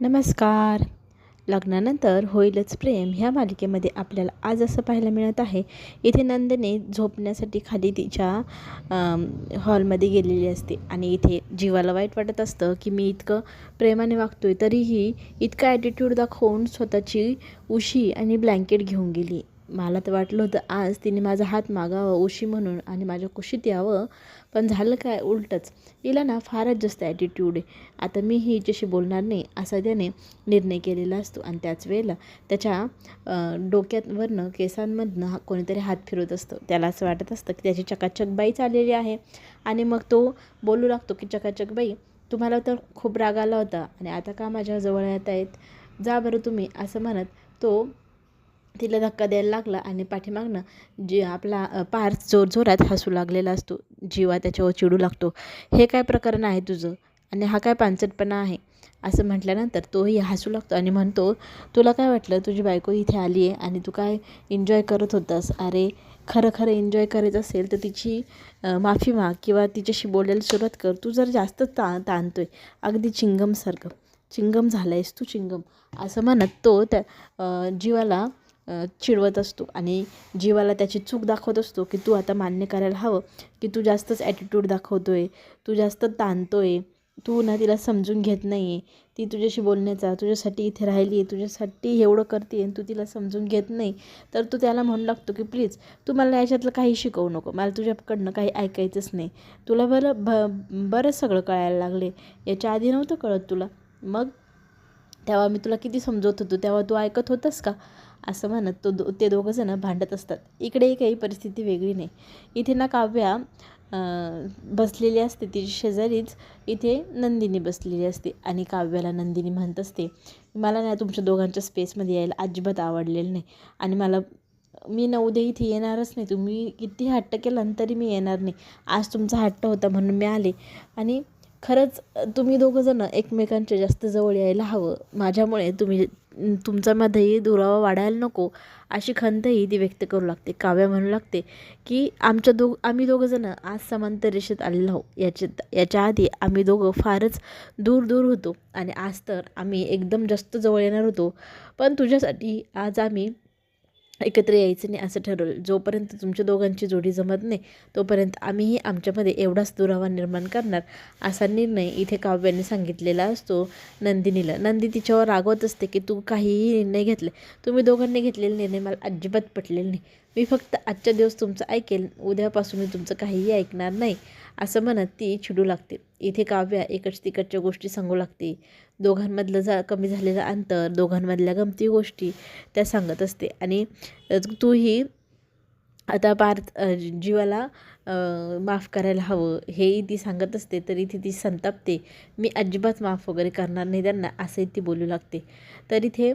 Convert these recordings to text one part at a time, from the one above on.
नमस्कार. लग्नानंतर होईलच प्रेम ह्या मालिकेमध्ये आपल्याला आज असं पाहायला मिळत आहे इथे नंदने झोपण्यासाठी खाली तिच्या हॉलमध्ये गेलेली असते आणि इथे जीवाला वाईट वाटत असतं की मी इतकं प्रेमाने वागतोय तरीही इतका ॲटिट्यूड दाखवून स्वतःची उशी आणि ब्लँकेट घेऊन गेली. मला तर वाटलं होतं आज तिने माझा हात मागावा उशी म्हणून आणि माझ्या कुशीत यावं. पण झालं काय? उलटंच. तिला ना फारच जास्त ॲटिट्यूड आहे. आता मी ही हिच्याशी बोलणार नाही असा त्याने निर्णय केलेला असतो. आणि त्याच वेळेला त्याच्या डोक्यावरनं केसांमधनं हा कोणीतरी हात फिरवत असतं. त्याला असं वाटत असतं की त्याची चकाचक बाई चाललेली आहे. आणि मग तो बोलू लागतो की चकाचक बाई तुम्हाला तर खूप राग आला होता आणि आता का माझ्या जवळ येत आहेत जा बरं तुम्ही असं म्हणत तो तिला धक्का द्यायला लागला आणि पाठीमागनं जी आपला पार पार्थ जोरजोरात हसू लागलेला असतो जीवा त्याच्यावर चिडू लागतो. हे काय प्रकरण आहे तुझं? आणि हा काय पांचटपणा आहे? असं म्हटल्यानंतर तोही हसू लागतो आणि म्हणतो तुला काय वाटलं? तुझी बायको इथे आली आहे आणि तू काय एन्जॉय करत होतास? अरे खरं खरं एन्जॉय करायचं असेल तर तिची माफी माग किंवा तिच्याशी बोलायला सुरुवात कर. तू जर जास्त ता ताणतो आहे अगदी चिंगमसारखं चिंगम झाला आहेस तू चिंगम. असं म्हणत तो त्या जीवाला चिडवत असतो आणि जीवाला त्याची चूक दाखवत असतो की तू आता मान्य करायला हवं की तू जास्तच ॲटिट्यूड दाखवतो आहे तू जास्त ताणतो आहे तू ना तिला समजून घेत नाही आहे ती तुझ्याशी बोलण्याचा तुझ्यासाठी इथे राहिली आहे तुझ्यासाठी एवढं करते आणि तू तिला समजून घेत नाही तर तू त्याला म्हणू लागतो की प्लीज तू मला याच्यातलं काही शिकवू नको मला तुझ्याकडनं काही ऐकायचंच नाही. तुला बरं भ बरं सगळं कळायला लागले याच्या आधी नव्हतं कळत तुला. मग तेव्हा मी तुला किती समजवत होतो तेव्हा तू ऐकत होतंस का? असं म्हणत तो दो ते दोघंजणं भांडत असतात. इकडेही काही परिस्थिती वेगळी नाही. इथे ना काव्या बसलेली असते तिची शेजारीच. इथे नंदिनी बसलेली असते आणि काव्याला नंदिनी म्हणत असते मला ना तुमच्या दोघांच्या स्पेसमध्ये यायला अजिबात आवडलेलं नाही आणि मला मी ना उद्या इथे येणारच नाही. तुम्ही किती हट्ट केला तरी मी येणार नाही. आज तुमचा हट्ट होता म्हणून मी आले. आणि खरंच तुम्ही दोघंजणं एकमेकांच्या जास्त जवळ यायला हवं. माझ्यामुळे तुम्ही तुमच्यामध्येही दुरावा वाढायला नको अशी खंतही ती व्यक्त करू लागते काव्या म्हणू लागते की आमच्या दोघ आम्ही दोघंजणं आज समांतर रेषेत आलेलो आहो याच्या याच्या आधी आम्ही दोघं फारच दूर दूर होतो आणि आज तर आम्ही एकदम जास्त जवळ येणार होतो. पण तुझ्यासाठी आज आम्ही एकत्र यायचं नाही असं ठरवलं. जोपर्यंत तुमच्या दोघांची जोडी जमत नाही तोपर्यंत आम्हीही आमच्यामध्ये एवढाच दुरावा निर्माण करणार असा निर्णय इथे काव्याने सांगितलेला असतो नंदिनीला. नंदी तिच्यावर रागवत असते की तू काहीही निर्णय घेतले तुम्ही दोघांनी घेतलेले निर्णय मला अजिबात पटलेले नाही. मी फक्त आजच्या दिवस तुमचं ऐकेल उद्यापासून मी तुमचं काहीही ऐकणार नाही असं म्हणत ती चिडू लागते. इथे काव्या इकडच्या तिकडच्या गोष्टी सांगू लागते. दोघांमधलं जा कमी झालेलं अंतर दोघांमधल्या गमती गोष्टी त्या सांगत असते. आणि तूही आता पार्थ जीवाला माफ करायला हवं हेही ती सांगत असते तरी ती ती संतापते. मी अजिबात माफ वगैरे करणार नाही त्यांना असंही ती बोलू लागते. तर इथे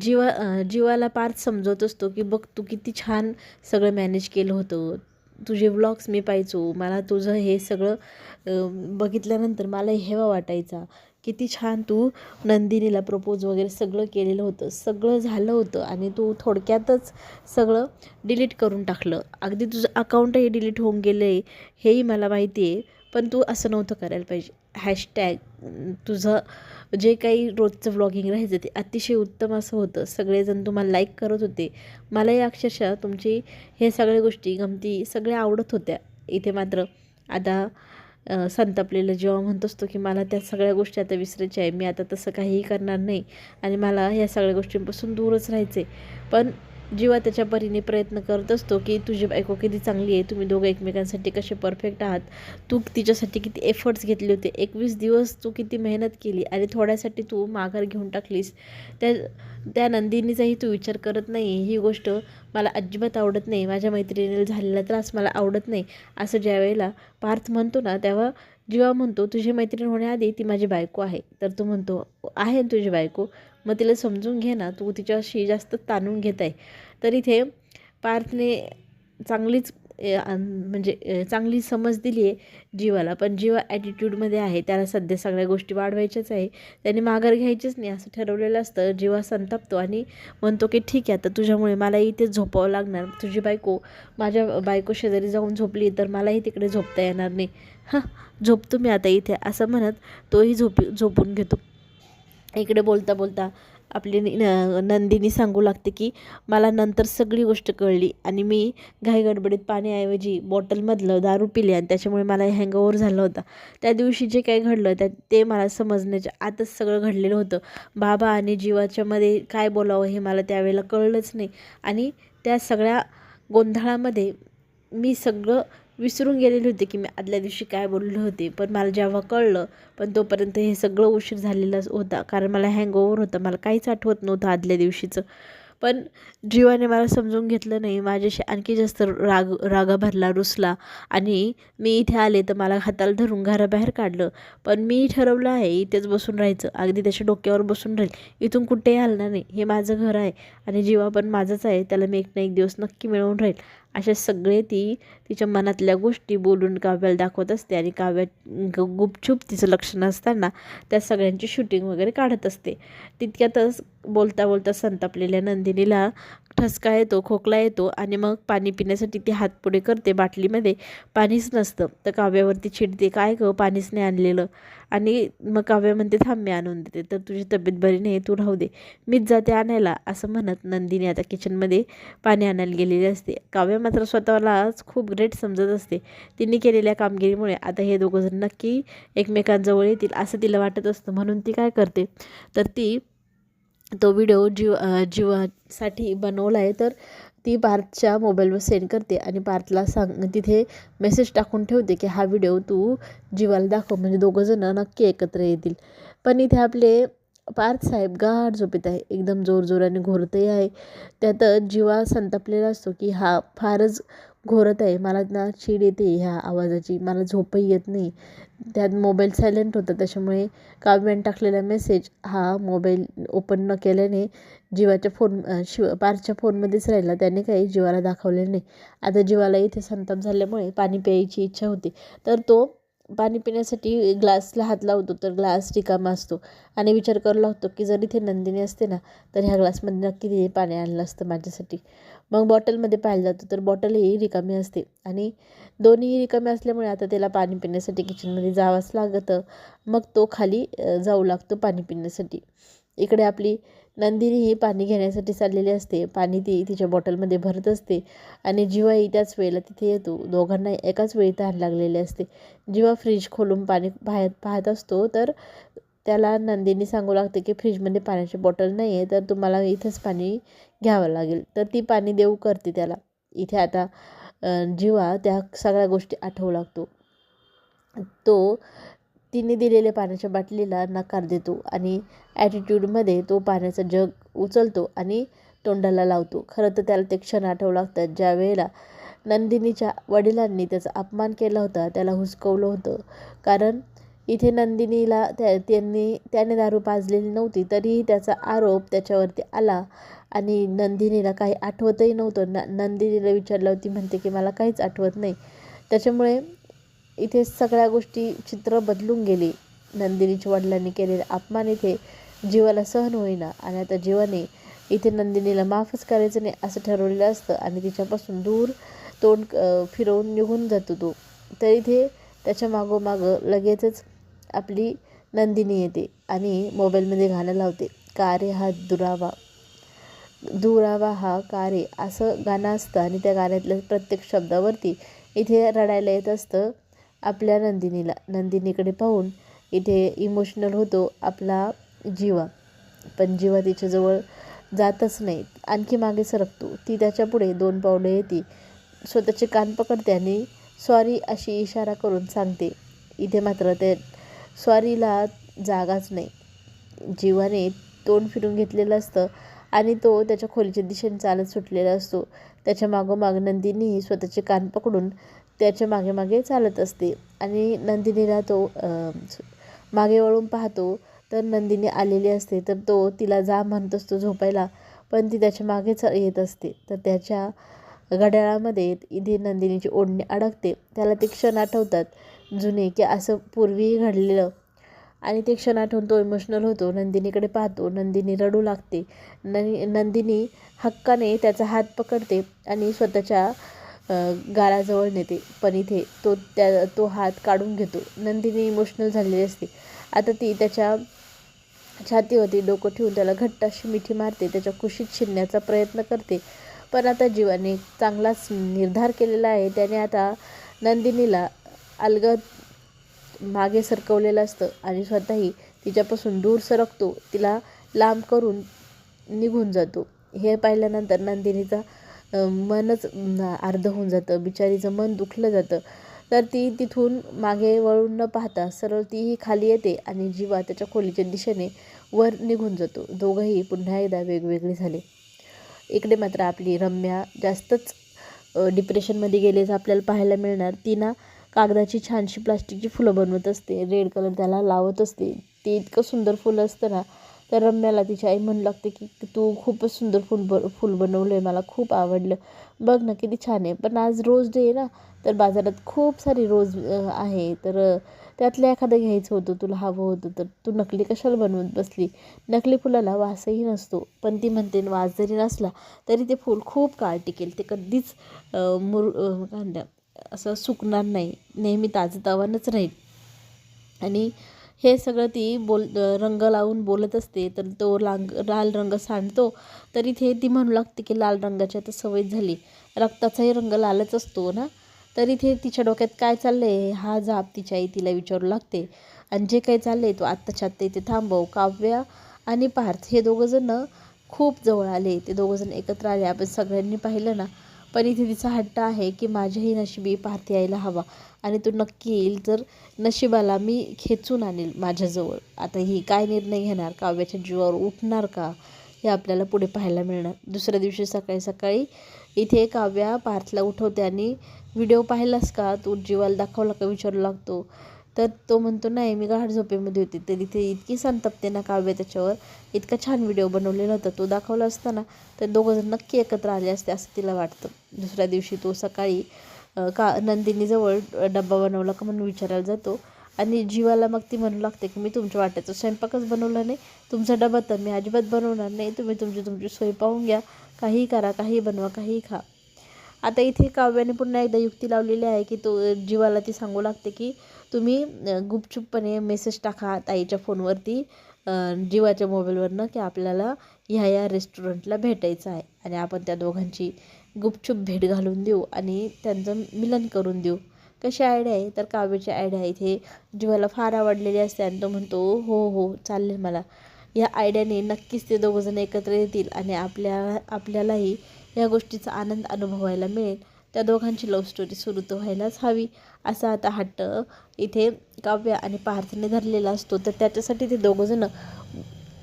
जीवा जीवाला पार्थ समजवत असतो की बघ तू किती छान सगळं मॅनेज केलं होतं. तुझे व्लॉग्स मी पाहायचो. मला तुझं हे सगळं बघितल्यानंतर मला हेवा वाटायचा. किती छान तू नंदिनीला प्रपोज वगैरे सगळं केलेलं होतं. सगळं झालं होतं आणि तू थोडक्यातच सगळं डिलीट करून टाकलं. अगदी तुझं अकाउंटही डिलीट होऊन गेलं आहे हेही मला माहिती आहे पण तू असं नव्हतं करायला पाहिजे. हॅशटॅग तुझं जे काही रोजचं व्लॉगिंग राहायचं ते अतिशय उत्तम असं होतं. सगळेजण तुम्हाला लाईक करत होते. मलाही अक्षरशः तुमची हे सगळ्या गोष्टी गमती सगळ्या आवडत होत्या. इथे मात्र आता संतापलेलं जेव्हा म्हणत असतो की मला त्या सगळ्या गोष्टी आता विसरायच्या आहे मी आता तसं काहीही करणार नाही आणि मला या सगळ्या गोष्टींपासून दूरच राहायचे पण जेव्हा त्याच्या परीने प्रयत्न करत असतो की तुझी बायको किती चांगली आहे तुम्ही दोघं एकमेकांसाठी कसे परफेक्ट आहात? तू तिच्यासाठी किती एफर्ट्स घेतले होते? एकवीस दिवस तू किती मेहनत केली आणि थोड्यासाठी तू माघार घेऊन टाकलीस. त्या त्या नंदिनीचाही तू विचार करत नाही. ही गोष्ट मला अजिबात आवडत नाही. माझ्या मैत्रिणीला झालेला त्रास मला आवडत नाही. असं ज्या वेळेला पार्थ म्हणतो ना तेव्हा जेव्हा म्हणतो तुझी मैत्रीण होण्याआधी ती माझी बायको आहे. तर तू म्हणतो आहे ना तुझी बायको? मग तिला समजून घे ना तू तिच्याशी जास्त ताणून घेत आहे. तर इथे पार्थने चांगलीच म्हणजे चांगली समज दिली आहे जीवाला. पण जीवा ॲटिट्यूडमध्ये आहे. त्याला सध्या सगळ्या गोष्टी वाढवायच्याच आहे. त्याने माघार घ्यायचीच नाही. असं ठरवलेलं असतं. जीवा संतापतो आणि म्हणतो की ठीक आहे आता तुझ्यामुळे मला इथे झोपावं लागणार. तुझी बायको माझ्या बायको शेजारी जाऊन झोपली तर मलाही तिकडे झोपता येणार नाही. हां झोपतो मी आता इथे असं म्हणत तोही झोपी झोपून घेतो. इकडे बोलता बोलता आपली न- नंदिनी सांगू लागते की मला नंतर सगळी गोष्ट कळली आणि मी घाई गडबडीत पाण्याऐवजी बॉटलमधलं दारू पिले आणि त्याच्यामुळे मला हँगओवर झालं होता. त्या दिवशी जे काही घडलं त्या ते मला समजण्याच्या आतच सगळं घडलेलं होतं. बाबा आणि जीवाच्यामध्ये काय बोलावं हे मला त्यावेळेला कळलंच नाही आणि त्या सगळ्या गोंधळामध्ये मी सगळं विसरून गेलेले होते की मी आदल्या दिवशी काय बोलले होते. पण मला जेव्हा कळलं पण तोपर्यंत हे सगळं उशीर झालेलाच होता. कारण मला हँगओव्हर होतं. मला काहीच आठवत नव्हतं आदल्या दिवशीचं. पण जीवाने मला समजून घेतलं नाही. माझ्याशी आणखी जास्त राग रागा भरला रुसला. आणि मी इथे आले तर मला हाताला धरून घराबाहेर काढलं. पण मी ठरवलं आहे इथेच बसून राहायचं. अगदी त्याच्या डोक्यावर बसून राहील. इथून कुठेही हलणार नाही. हे माझं घर आहे. आणि जीवा पण माझंच आहे. त्याला मी एक ना एक दिवस नक्की मिळवून राहील. असे सगळे ती तिच्या मनातल्या गोष्टी बोलून काव्याला दाखवत असते आणि काव्या ग गुपचूप तिचं लक्ष नसताना त्या सगळ्यांची शूटिंग वगैरे काढत असते. तितक्यातच बोलता बोलता संतापलेल्या नंदिनीला ठसका येतो खोकला येतो आणि मग पाणी पिण्यासाठी ती हात पुढे करते बाटलीमध्ये. पाणीच नसतं. तर काव्यावरती चिडते काय गं? पाणीच नाही आणलेलं. आणि मग काव्य म्हणते थांब मी आणून देते. तर तुझी तब्येत बरी नाही तू राहू दे. मीच जाते आणायला असं म्हणत नंदिनी आता किचनमध्ये पाणी आणायला गेलेली असते. काव्य मात्र स्वतःलाच खूप ग्रेट समजत असते. तिने केलेल्या कामगिरीमुळे आता हे दोघंजण नक्की एकमेकांजवळ येतील असं तिला वाटत असतं. म्हणून ती काय करते? तर ती तो व्हिडिओ जीव जीवासाठी बनवला आहे तर ती पार्थच्या मोबाईलवर सेंड करते आणि पार्थला सांग तिथे मेसेज टाकून ठेवते की हा व्हिडिओ तू जीवाला दाखव म्हणजे दोघंजणं नक्की एकत्र येतील. पण इथे आपले पार्थ साहेब गाढ झोपेत आहे एकदम जोरजोराने घोरतही आहे. त्यात जीवा संतापलेला असतो की हा फारच घोरत आहे. मला ना चीड येते ह्या आवाजाची. मला झोपही येत नाही. त्यात मोबाईल सायलेंट होता. त्याच्यामुळे काव्याने टाकलेला मेसेज हा मोबाईल ओपन न केल्याने जीवाच्या फोन शिव पारच्या फोनमध्येच राहिला. त्याने काही जीवाला दाखवले नाही. आता जीवाला इथे संताप झाल्यामुळे पाणी प्यायची इच्छा होती. तर तो पाणी पिण्यासाठी ग्लासला हात लावतो. तर ग्लास रिकामा असतो. आणि विचार करू लागतो की जर इथे नंदिनी असते ना तर ह्या ग्लासमध्ये नक्की तिने पाणी आणलं असतं माझ्यासाठी. मग बॉटलमध्ये पाहिलं जातं तर बॉटलही रिकामी असते. आणि दोन्हीही रिकामी असल्यामुळे आता त्याला पाणी पिण्यासाठी किचनमध्ये जावंच लागतं. मग तो खाली जाऊ लागतो पाणी पिण्यासाठी. इकडे आपली नंदिनी ही पाणी घेण्यासाठी चाललेली असते. पाणी ती तिच्या बॉटलमध्ये भरत असते. आणि जीवाही त्याच वेळेला तिथे येतो. दोघांना एकाच वेळी तहान लागलेली असते. जेव्हा फ्रीज खोलून पाणी पाहत पाहत असतो तर त्याला नंदिनी सांगू लागते की फ्रीजमध्ये पाण्याची बॉटल नाही आहे तर तुम्हाला इथंच पाणी घ्यावं लागेल. तर ती पाणी देऊ करते त्याला. इथे आता जीवा त्या सगळ्या गोष्टी आठवू लागतो. तो तिने दिलेल्या पाण्याच्या बाटलीला नकार देतो आणि ॲटिट्यूडमध्ये तो पाण्याचा जग उचलतो आणि तोंडाला लावतो. खरं तर त्याला ते क्षण आठवू लागतात. ज्या वेळेला नंदिनीच्या वडिलांनी त्याचा अपमान केला होता त्याला हुसकवलं होतं. कारण इथे नंदिनीला त्या त्यांनी त्याने दारू पाजलेली नव्हती तरीही त्याचा आरोप त्याच्यावरती आला आणि नंदिनीला काही आठवतही नव्हतं. न नंदिनीला विचारलं होती म्हणते की मला काहीच आठवत नाही. त्याच्यामुळे इथे सगळ्या गोष्टी चित्र बदलून गेली. नंदिनीच्या वडिलांनी केलेले अपमान इथे जीवाला सहन होईना आणि आता जीवाने इथे नंदिनीला माफच करायचं नाही असं ठरवलेलं असतं आणि तिच्यापासून दूर तोंड फिरवून निघून जातो तो. तर इथे त्याच्या मागोमागं लगेचच आपली नंदिनी येते आणि मोबाईलमध्ये गाणं लावते का रे हा दुरावा. दुरावा हा का रे असं गाणं असतं आणि त्या गाण्यातल्या प्रत्येक शब्दावरती इथे रडायला येत असतं आपल्या नंदिनीला. नंदिनीकडे पाहून इथे इमोशनल होतो आपला जीवा. पण जीवा तिच्याजवळ जातच नाही आणखी मागे सरकतो. ती त्याच्यापुढे दोन पावलं येते. स्वतःचे कान पकडते आणि सॉरी अशी इशारा करून सांगते. इथे मात्र ते स्वारीला जागाच नाही. जीवाने तोंड फिरून घेतलेलं असतं आणि तो त्याच्या खोलीच्या दिशेने चालत सुटलेला असतो. त्याच्या मागोमाग नंदिनी स्वतःचे कान पकडून त्याच्यामागे मागे चालत असते आणि नंदिनीला तो मागे वळून पाहतो. तर नंदिनी आलेली असते. तर तो तिला जा म्हणत असतो झोपायला पण ती त्याच्या मागेच येत असते. तर त्याच्या घड्याळामध्ये इथे नंदिनीची ओढणी अडकते. त्याला ते क्षण आठवतात. जुने की असं पूर्वी घडलेलं. आणि ते क्षण आठवून तो इमोशनल होतो. नंदिनीकडे पाहतो. नंदिनी रडू लागते. नंदिनी हक्काने त्याचा हात पकडते आणि स्वतःच्या गालाजवळ नेते. पण इथे तो त्या तो हात काढून घेतो. नंदिनी इमोशनल झालेली असते. आता ती त्याच्या छातीवरती डोकं ठेवून त्याला घट्ट अशी मिठी मारते. त्याच्या कुशीत शिरण्याचा प्रयत्न करते. पण आता जीवाने चांगलाच निर्धार केलेला आहे. त्याने आता नंदिनीला अलगद मागे सरकवलेलं असतं आणि स्वतःही तिच्यापासून दूर सरकतो तिला लांब करून निघून जातो. हे पाहिल्यानंतर नंदिनीचा मनच अर्ध होऊन जातं बिचारीचं मन दुखलं जातं. तर ती तिथून मागे वळून न पाहता सरळ तीही खाली येते आणि जीवा त्याच्या खोलीच्या दिशेने वर निघून जातो. दोघंही पुन्हा एकदा वेगवेगळे झाले. इकडे मात्र आपली रम्या जास्तच डिप्रेशनमध्ये गेलेच आपल्याला पाहायला मिळणार. ती ना कागदाची छानशी प्लास्टिकची फुलं बनवत असते. रेड कलर त्याला लावत असते. ते इतकं सुंदर फुलं असतं ना तर रम्याला तिची आई म्हणू लागते की तू खूपच सुंदर फुल ब फुल बनवलं आहे मला खूप आवडलं. बघ ना किती छान आहे. पण आज रोज डे आहे ना तर बाजारात खूप सारी रोज आहे. तर त्यातलं एखादं घ्यायचं होतं तुला हवं होतं तर तू नकली कशाला बनवत बसली? नकली फुलाला वासही नसतो. पण ती म्हणते वास जरी नसला तरी ते फूल खूप काळ टिकेल ते कधीच मुर अ, काय म्हणतात, असं सुकणार नाही. नेहमी ताजंतवानंच राहील. आणि हे सगळं ती बोल रंग लावून बोलत असते. तर तो लांग लाल रंग सांडतो. तर इथे ती म्हणू लागते की लाल रंगाची आता सवय झाली. रक्ताचाही रंग लालच असतो ना? तर इथे तिच्या डोक्यात काय चाललं आहे हा जाप तिच्या आई तिला विचारू लागते. आणि जे काही चाललं आहे तो आत्ताच्या आत्ता इथे थांबव. काव्या आणि पार्थ हे दोघंजणं खूप जवळ आले. ते दोघंजण एकत्र आले. आपण सगळ्यांनी पाहिलं ना? पण इथे तिचा हट्ट आहे की माझ्याही नशिबी पार्थ यायला हवा. आणि तो नक्की येईल तर नशिबाला मी खेचून आणेल माझ्याजवळ. आता ही काय निर्णय घेणार? काव्याच्या जीवावर उठणार का? हे आपल्याला पुढे पाहायला मिळणार. दुसऱ्या दिवशी सकाळी सकाळी इथे काव्या पार्थला उठवते आणि व्हिडिओ पाहिलास का? तू जीवाला दाखवला का? विचारू लागतो. तर तो म्हणतो नाही मी गाढ झोपेमध्ये होते तर इथे इतकी संतप्ते ना काव्य त्याच्यावर. इतका छान व्हिडिओ बनवलेला होता तो दाखवला असताना तर दोघंजण नक्की एकत्र आले असते असं तिला वाटतं. दुसऱ्या दिवशी तो सकाळी का नंदिनीजवळ डब्बा बनवला का म्हणून विचारायला जातो. आणि जीवाला मग ती म्हणू लागते की मी तुमच्या वाट्याचा स्वयंपाकच बनवला नाही. तुमचा डबा तर मी अजिबात बनवणार नाही. तुम्ही तुमची तुमची सोय पाहून घ्या. काहीही करा काहीही बनवा काहीही खा. आता इथे काव्याने पुन्हा एकदा युक्ती लावलेली आहे की तो जीवाला ती सांगू लागते की तुम्ही गुपचूपपणे मेसेज टाका ताईच्या फोनवरती जीवाच्या मोबाईलवरनं की आपल्याला ह्या या रेस्टॉरंटला भेटायचं आहे. आणि आपण त्या दोघांची गुपचूप भेट घालून देऊ आणि त्यांचं मिलन करून देऊ. कशी आयडिया आहे? तर काव्याची आयडिया इथे जीवाला फार आवडलेली असते आणि तो म्हणतो हो हो चालेल मला. या आयडियाने नक्कीच ते दोघंजण एकत्र येतील आणि आपल्या आपल्यालाही या गोष्टीचा आनंद अनुभवायला मिळेल. त्या दोघांची लव्ह स्टोरी सुरू तर व्हायलाच हवी. असा आता हट्ट इथे काव्य आणि पार्थने धरलेला असतो. तर त्याच्यासाठी ते दोघंजणं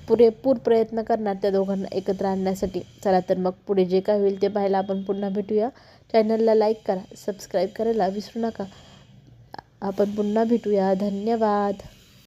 पुरेपूर प्रयत्न करणार त्या दोघांना एकत्र आणण्यासाठी. चला तर मग पुढे जे काय होईल ते पाहायला आपण पुन्हा भेटूया. चॅनलला लाईक करा सबस्क्राईब करायला विसरू नका. आपण पुन्हा भेटूया. धन्यवाद.